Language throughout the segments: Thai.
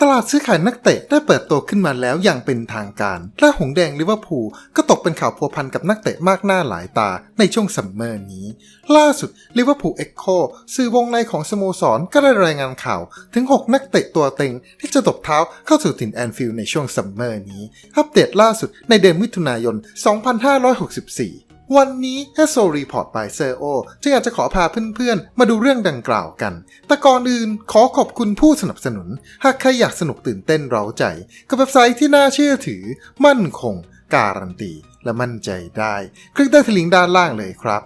ตลาดซื้อขายนักเตะได้เปิดตัวขึ้นมาแล้วอย่างเป็นทางการ และหงแดงลิเวอร์พูลก็ตกเป็นข่าวพัวพันกับนักเตะมากหน้าหลายตาในช่วงซัมเมอร์นี้ ล่าสุดลิเวอร์พูลเอ็กโคสื่อวงในของสโมสรก็ได้รายงานข่าว ถึง 6 นักเตะตัวเต็ง ที่จะตบเท้าเข้าสู่ถิ่นแอนฟิลด์ในช่วงซัมเมอร์นี้ อัปเดตล่าสุดในเดือนมิถุนายน 2564 วันนี้ h e s o Report by s e r o จึงอยากจะขอพาเพื่อนๆ มาดูเรื่องดังกล่าวกัน แต่ก่อนอื่นขอขอบคุณผู้สนับสนุน หากใครอยากสนุกตื่นเต้นเร้าใจ กับเว็บไซต์ที่น่าเชื่อถือ มั่นคง การันตี และมั่นใจได้ คลิกได้ที่ลิงก์ด้านล่างเลยครับ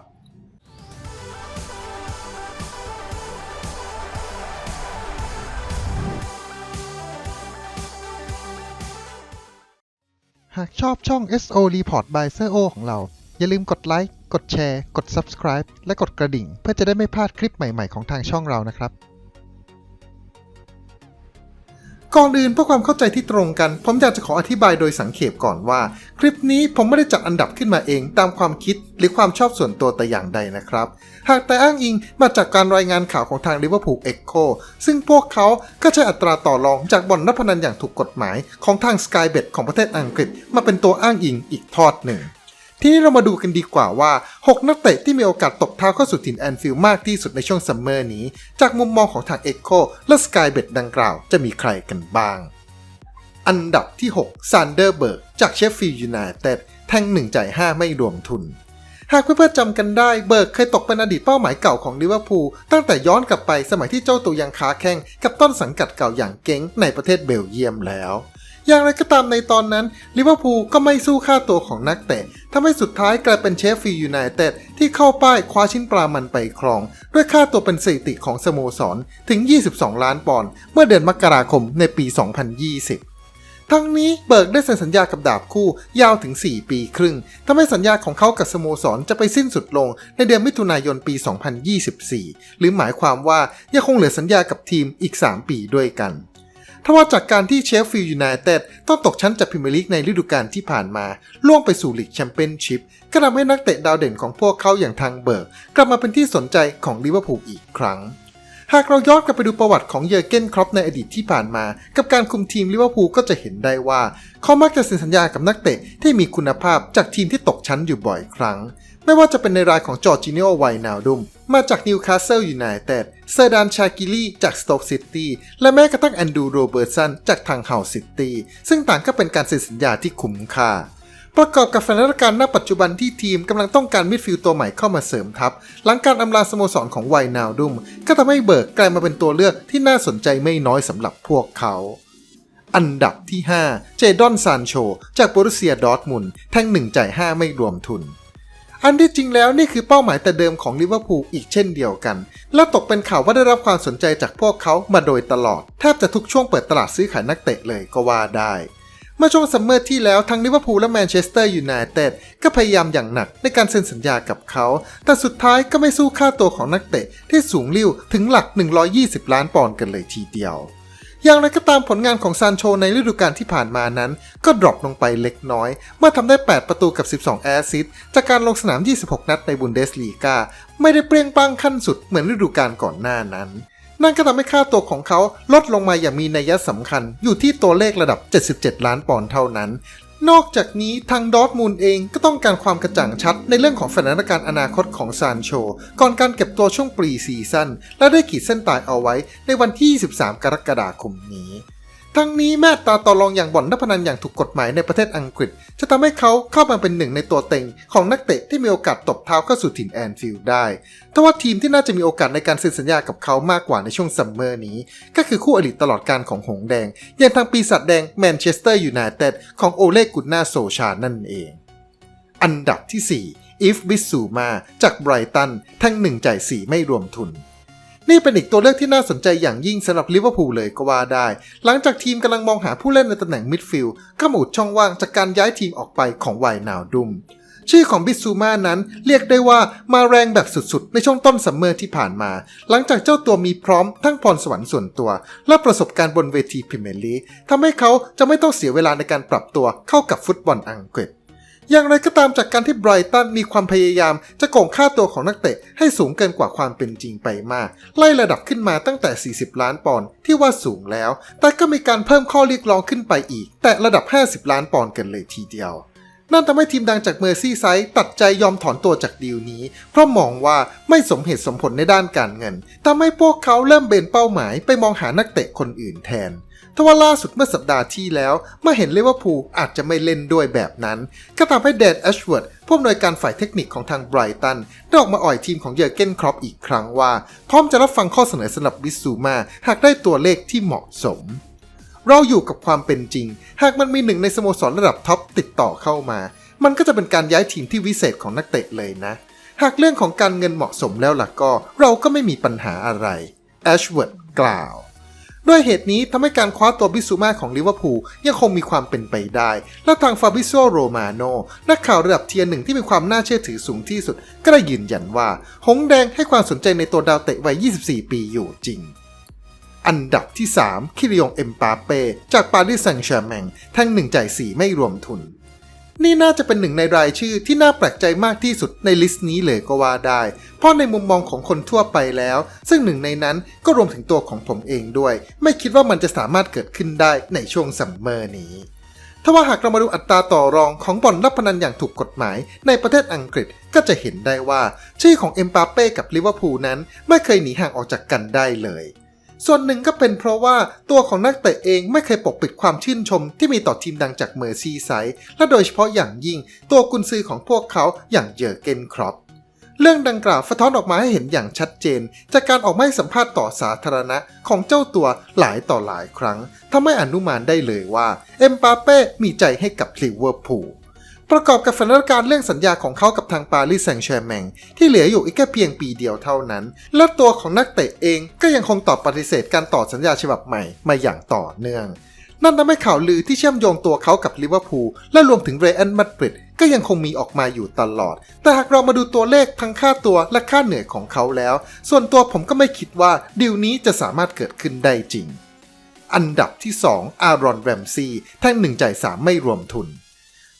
หากชอบช่อง SO Report by SEO ของเรา อย่าลืมกดไลค์ กดแชร์ กด Subscribe และกดกระดิ่ง เพื่อจะได้ไม่พลาดคลิปใหม่ ๆ ของทางช่องเรานะครับ ก่อนอื่นเพื่อความเข้าใจที่ตรงกัน ผมอยากจะขออธิบายโดยสังเขปก่อนว่า คลิปนี้ผมไม่ได้จัดอันดับขึ้นมาเอง ตามความคิดหรือความชอบส่วนตัวแต่อย่างใดนะครับ หากแต่อ้างอิงมาจากการรายงานข่าวของทาง Liverpool Echo ซึ่งพวกเขาก็ใช้อัตราต่อรองจากบ่อนนักพนันอย่างถูกกฎหมายของทาง Skybet ของประเทศอังกฤษ มาเป็นตัวอ้างอิงอีกทอดหนึ่ง ทีนี้เรามาดูกันดีกว่าว่า 6 นักเตะที่มีโอกาสตบเท้าเข้าสู่ถิ่นแอนฟิลด์มากที่สุดในช่วงซัมเมอร์นี้ จากมุมมองของทาง Echo และ Skybet ดังกล่าวจะมีใครกันบ้าง อันดับที่ 6ซันเดอร์เบิร์ก จากเชฟฟิลด์ยูไนเต็ดแท่ง1จ่าย5 ไม่รวมทุน หากเพื่อนๆจำกันได้เบิร์กเคยตกเป็นอดีตเป้าหมายเก่าของลิเวอร์พูลตั้งแต่ย้อนกลับไปสมัยที่เจ้าตัวยังค้าแข่งกับต้นสังกัดเก่าอย่างเก้งในประเทศเบลเยียมแล้ว อย่างไรก็ตามในตอนนั้นลิเวอร์พูลก็ไม่สู้ค่าตัวของนักเตะทำให้สุดท้ายกลายเป็นเชฟฟิลด์ยูไนเต็ดที่เข้าป้ายคว้าชิ้นปลามันไปครอง ด้วยค่าตัวเป็นสถิติของสโมสรถึง 22 ล้านปอนด์เมื่อเดือนมกราคมในปี 2020ทั้งนี้เบิร์กได้เซ็นสัญญากับดาบคู่ยาวถึง 4 ปีครึ่ง ทำให้สัญญาของเขากับสโมสรจะไปสิ้นสุดลงในเดือนมิถุนายนปี 2024 หรือหมายความว่ายังคงเหลือสัญญากับทีมอีก 3 ปีด้วยกัน ทว่าจากการที่เชฟฟิลด์ยูไนเต็ดต้องตกชั้นจากพรีเมียร์ลีกในฤดูกาลที่ผ่านมา ล่วงไปสู่ลีกแชมเปี้ยนชิพก็ทำให้นักเตะดาวเด่นของพวกเขาอย่างทางเบิร์ก กลับมาเป็นที่สนใจของลิเวอร์พูลอีกครั้ง หากเราย้อนกลับไปดูประวัติของเยอร์เกนครอปในอดีตที่ผ่านมา กับการคุมทีมลิเวอร์พูลก็จะเห็นได้ว่า เขามักจะเซ็นสัญญากับนักเตะที่มีคุณภาพจากทีมที่ตกชั้นอยู่บ่อยครั้ง ไม่ว่าจะเป็นในรายของจอร์จิเนโอไวนาลดุม มาจากนิวคาสเซิลยูไนเต็ด เซอร์ดานชากิลี่จากสโต๊กซิตี้ และแม้กระทั่งแอนดูโรเบิร์ตสันจากทางเฮาซิตี้ ซึ่งต่างก็เป็นการเซ็นสัญญาที่คุ้มค่า ประกอบกับสถานการณ์ณปัจจุบันที่ทีมกำลังต้องการมิดฟิลด์ตัวใหม่เข้ามาเสริมทัพ หลังการอำลาสโมสรของไวนาวดุม ก็ทำให้เบิร์กกลายมาเป็นตัวเลือกที่น่าสนใจไม่น้อยสำหรับพวกเขาอันดับที่ 5 เจดอนซานโช จากโบรุเซียดอร์ทมุนแท่ง1จ่าย5ไม่รวมทุน อันที่จริงแล้วนี่คือเป้าหมายแต่เดิมของลิเวอร์พูลอีกเช่นเดียวกัน และตกเป็นข่าวว่าได้รับความสนใจจากพวกเขามาโดยตลอด แทบจะทุกช่วงเปิดตลาดซื้อขายนักเตะเลยก็ว่าได้เมื่อช่วงซัมเมอร์ที่แล้วทั้งลิเวอร์พูลและแมนเชสเตอร์ยูไนเต็ดก็พยายามอย่างหนักในการเซ็นสัญญากับเขา แต่สุดท้ายก็ไม่สู้ค่าตัวของนักเตะที่สูงลิ่วถึงหลัก 120 ล้านปอนด์กันเลยทีเดียว อย่างไรก็ตามผลงานของซานโชในฤดูกาลที่ผ่านมานั้น ก็ดรอปลงไปเล็กน้อย เมื่อทำได้ 8 ประตูกับ 12 แอสซิสต์จากการลงสนาม 26 นัดในบุนเดสลีกาไม่ได้เปรี้ยงปังขั้นสุดเหมือนฤดูกาลก่อนหน้านั้น นั่นก็ทำให้ค่าตัวของเขาลดลงมาอย่างมีนัยสำคัญอยู่ที่ตัวเลขระดับ 77 ล้านปอนด์เท่านั้น นอกจากนี้ทางดอร์ทมูลเองก็ต้องการความกระจ่างชัดในเรื่องของสถานการณ์อนาคตของซานโช ก่อนการเก็บตัวช่วงปรีซีซั่นและได้ขีดเส้นตายเอาไว้ในวันที่ 23 กรกฎาคมนี้ ทั้งนี้แม่ตราต่อรองอย่างบ่อนนักพนันอย่างถูกกฎหมายในประเทศอังกฤษ จะทำให้เขาเข้ามาเป็นหนึ่งในตัวเต็ง ของนักเตะที่มีโอกาสตบเท้าเข้าสู่ถิ่นแอนฟิลด์ได้ทว่าทีมที่น่าจะมีโอกาสในการเซ็นสัญญากับเขามากกว่าในช่วงซัมเมอร์นี้ ก็คือคู่อริตลอดการของหงแดง อย่างทางปีศาจแดงแมนเชสเตอร์ยูไนเต็ดของโอเลกุนนาโซชานั่นเอง อันดับที่4อีฟบิสูมาจากไบรตันแท่งหนึ่งจ่ายสี่ไม่รวมทุน นี่เป็นอีกตัวเลือกที่น่าสนใจอย่างยิ่งสำหรับลิเวอร์พูลเลยก็ว่าได้ หลังจากทีมกำลังมองหาผู้เล่นในตำแหน่งมิดฟิลด์ก็หมุดช่องว่างจากการย้ายทีมออกไปของไวนาวดุมชื่อของบิซูมานั้นเรียกได้ว่ามาแรงแบบสุดๆ ในช่วงต้นซัมเมอร์ที่ผ่านมา หลังจากเจ้าตัวมีพร้อมทั้งพรสวรรค์ส่วนตัว และประสบการณ์บนเวทีพรีเมียร์ลีกทำให้เขาจะไม่ต้องเสียเวลาในการปรับตัวเข้ากับฟุตบอลอังกฤษ อย่างไรก็ตามจากการที่ไบรตันมีความพยายามจะโกงค่าตัวของนักเตะให้สูงเกินกว่าความเป็นจริงไปมาก ไล่ระดับขึ้นมาตั้งแต่ 40 ล้านปอนด์ที่ว่าสูงแล้ว แต่ก็มีการเพิ่มข้อเรียกร้องขึ้นไปอีก แต่ระดับ 50 ล้านปอนด์กันเลยทีเดียว นั่นทำให้ทีมดังจากเมอร์ซี่ไซด์ตัดใจยอมถอนตัวจากดีลนี้ เพราะมองว่าไม่สมเหตุสมผลในด้านการเงินทำให้พวกเขาเริ่มเบนเป้าหมายไปมองหานักเตะคนอื่นแทน ทว่าล่าสุดเมื่อสัปดาห์ที่แล้ว เมื่อเห็นเลเวอร์พูลอาจจะไม่เล่นด้วยแบบนั้น ก็ทำให้แดนแอชเวิร์ดผู้อำนวยการฝ่ายเทคนิคของทางไบรตันได้ออกมาอ่อยทีมของเยอร์เกนครอปอีกครั้งว่า พร้อมจะรับฟังข้อเสนอสำหรับบิสซูมาหากได้ตัวเลขที่เหมาะสม เราอยู่กับความเป็นจริง หากมันมีหนึ่งในสโมสรระดับท็อปติดต่อเข้ามา มันก็จะเป็นการย้ายทีมที่วิเศษของนักเตะเลยนะ หากเรื่องของการเงินเหมาะสมแล้วล่ะก็ เราก็ไม่มีปัญหาอะไรแอชเวิร์ดกล่าว ด้วยเหตุนี้ทำให้การคว้าตัวบิซูมาของลิเวอร์พูลยังคงมีความเป็นไปได้ และทางฟาบิโซโรมาโนนักข่าวระดับเทียร์หนึ่งที่มีความน่าเชื่อถือสูงที่สุด ก็ได้ยืนยันว่า หงแดงให้ความสนใจในตัวดาวเตะวัย 24 ปีอยู่จริง อันดับที่ 3 คิริยงเอ็มปาเป้จากปารีสแซงต์แชร์แมงแท่งหนึ่งจ่ายสี่ไม่รวมทุน นี่น่าจะเป็นหนึ่งในรายชื่อที่น่าแปลกใจมากที่สุดในลิสต์นี้เลยก็ว่าได้ เพราะในมุมมองของคนทั่วไปแล้ว ซึ่งหนึ่งในนั้นก็รวมถึงตัวของผมเองด้วย ไม่คิดว่ามันจะสามารถเกิดขึ้นได้ในช่วงซัมเมอร์นี้ถ้าว่าหากเรามาดูอัตราต่อรองของบ่อนรับพนันอย่างถูกกฎหมาย ในประเทศอังกฤษก็จะเห็นได้ว่า ชื่อของเอ็มปาเป้กับลิเวอร์พูลนั้น ไม่เคยหนีห่างออกจากกันได้เลย ส่วนหนึ่งก็เป็นเพราะว่าตัวของนักเตะเองไม่เคยปกปิดความชื่นชมที่มีต่อทีมดังจากเมอร์ซีไซด์และโดยเฉพาะอย่างยิ่งตัวกุนซือของพวกเขาอย่างเยอร์เกนครอปเรื่องดังกล่าวสะท้อนออกมาให้เห็นอย่างชัดเจน จากการออกมาให้สัมภาษณ์ต่อสาธารณะของเจ้าตัวหลายต่อหลายครั้งทำให้อนุมานได้เลยว่าเอ็มปาเป้มีใจให้กับลิเวอร์พูล ประกอบกับสถานการณ์เรื่องสัญญาของเขากับทางปารีสแซงต์แชร์แมงที่เหลืออยู่อีกแค่เพียงปีเดียวเท่านั้น และตัวของนักเตะเองก็ยังคงตอบปฏิเสธการต่อสัญญาฉบับใหม่มาอย่างต่อเนื่อง นั่นทำให้ข่าวลือที่เชื่อมโยงตัวเขากับลิเวอร์พูลและรวมถึงเรอันมาดริดก็ยังคงมีออกมาอยู่ตลอด แต่หากเรามาดูตัวเลขทั้งค่าตัวและค่าเหนื่อยของเขาแล้ว ส่วนตัวผมก็ไม่คิดว่าดีลนี้จะสามารถเกิดขึ้นได้จริง อันดับที่ 2 อารอนแรมซีแท่งหนึ่งจ่ายสามไม่รวมทุน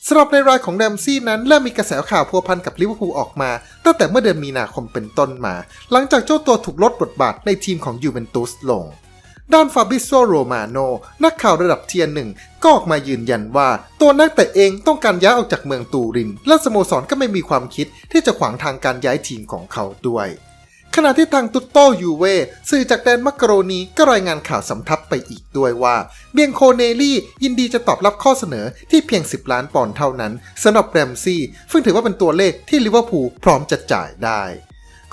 สำหรับในรายของแรมซี่นั้นเริ่มมีกระแสข่าวพัวพันกับลิเวอร์พูลออกมา ตั้งแต่เมื่อเดือนมีนาคมเป็นต้นมา หลังจากเจ้าตัวถูกลดบทบาทในทีมของยูเวนตุสลง ด้านฟาบิโซโรมาโนนักข่าวระดับเทียร์หนึ่งก็ออกมายืนยันว่า ตัวนักเตะเองต้องการย้ายออกจากเมืองตูริน และสโมสรก็ไม่มีความคิดที่จะขวางทางการย้ายทีมของเขาด้วย ขณะที่ทางตุตโตยูเวสื่อจากแดนมักกะโรนีก็รายงานข่าวสำทับไปอีกด้วยว่า เบียงโคเนลี่ยินดีจะตอบรับข้อเสนอที่เพียง 10 ล้านปอนด์เท่านั้นสำหรับแรมซี่ซึ่งถือว่าเป็นตัวเลขที่ลิเวอร์พูลพร้อมจะจ่ายได้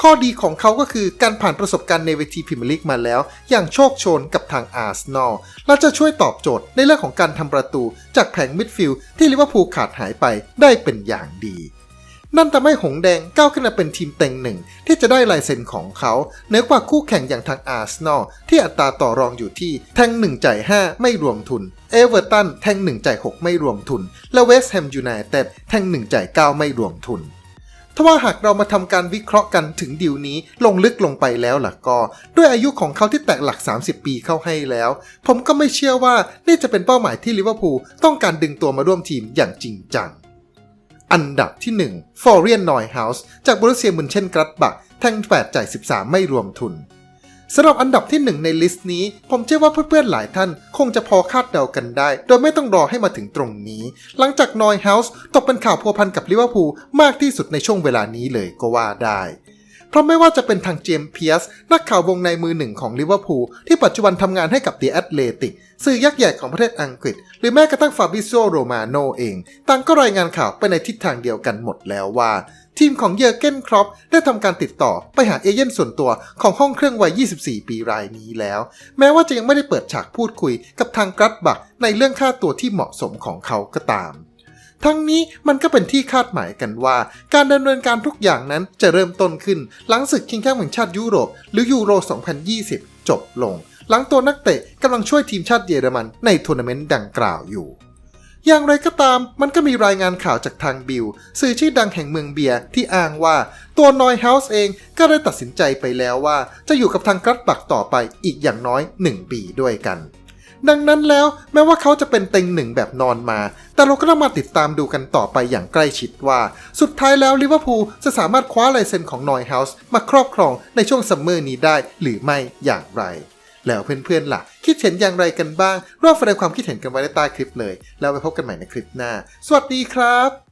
ข้อดีของเขาก็คือการผ่านประสบการณ์ในเวทีพรีเมียร์ลีกมาแล้ว อย่างโชคโชนกับทางอาร์เซนอลและจะช่วยตอบโจทย์ในเรื่องของการทำประตูจากแผงมิดฟิลด์ที่ลิเวอร์พูลขาดหายไปได้เป็นอย่างดี นั่นทำให้หงแดงก้าวขึ้นมาเป็นทีมเต็งหนึ่งที่จะได้ลายเซ็นของเขาเหนือกว่าคู่แข่งอย่างทางอาร์เซนอลที่อัตราต่อรองอยู่ที่แทง1จ่าย5ไม่รวมทุน เอเวอร์ตันแทง1จ่าย6ไม่รวมทุน และเวสต์แฮมยูไนเต็ดแทง1จ่าย9ไม่รวมทุนถ้าว่าหากเรามาทำการวิเคราะห์กันถึงดีลนี้ลงลึกลงไปแล้วล่ะก็ ด้วยอายุของเขาที่แตะหลัก 30 ปีเข้าให้แล้ว ผมก็ไม่เชื่อว่านี่จะเป็นเป้าหมายที่ลิเวอร์พูลต้องการดึงตัวมาร่วมทีมอย่างจริงจัง อันดับที่1ฟอร์เรียนนอยเฮาส์จากบรุเซียมุนเช่นกรัตบักแท่ง8จ่าย 13 ไม่รวมทุนสำหรับอันดับที่ 1 ในลิสต์นี้ ผมเชื่อว่าเพื่อนๆหลายท่าน คงจะพอคาดเดากันได้ โดยไม่ต้องรอให้มาถึงตรงนี้ หลังจากนอยเฮาส์ตกเป็นข่าวพัวพันกับลิเวอร์พูลมากที่สุดในช่วงเวลานี้เลยก็ว่าได้ ราะไม่ว่าจะเป็นทางเจมส์เพียสนักข่าววงในมือหนึ่งของลิเวอร์พูลที่ปัจจุบันทำงานให้กับ The Athletic สื่อยักษ์ใหญ่ของประเทศอังกฤษ หรือแม้กระทั่งฟาบิโซโรมาโนเองต่างก็รายงานข่าวไปในทิศทางเดียวกันหมดแล้วว่า ทีมของเยอร์เกนครอปได้ทำการติดต่อไปหาเอเย่นส่วนตัวของห้องเครื่องวัย 24 ปีรายนี้แล้ว แม้ว่าจะยังไม่ได้เปิดฉากพูดคุยกับทางกรัตบักในเรื่องค่าตัวที่เหมาะสมของเขาก็ตาม ทั้งนี้มันก็เป็นที่คาดหมายกันว่า การดำเนินการทุกอย่างนั้นจะเริ่มต้นขึ้น หลังศึกชิงแชมป์แห่งชาติยุโรป หรือยูโร 2020 จบลง หลังตัวนักเตะกำลังช่วยทีมชาติเยอรมันในทัวร์นาเมนต์ดังกล่าวอยู่ อย่างไรก็ตามมันก็มีรายงานข่าวจากทางบิลสื่อชื่อดังแห่งเมืองเบียร์ที่อ้างว่าตัวนอยเฮาส์เองก็ได้ตัดสินใจไปแล้วว่า จะอยู่กับทางกรัตบักต่อไปอีกอย่างน้อย 1 ปีด้วยกัน ดังนั้นแล้วแม้ว่าเขาจะเป็นเต็งหนึ่งแบบนอนมา แต่เราก็ต้องมาติดตามดูกันต่อไปอย่างใกล้ชิดว่า สุดท้ายแล้วลิเวอร์พูลจะสามารถคว้าลายเซ็นของนอยเฮาส์มาครอบครองในช่วงซัมเมอร์นี้ได้หรือไม่อย่างไร แล้วเพื่อนๆล่ะ คิดเห็นอย่างไรกันบ้าง รอบแสดงความคิดเห็นกันไว้ในใต้คลิปเลย แล้วไปพบกันใหม่ในคลิปหน้า สวัสดีครับ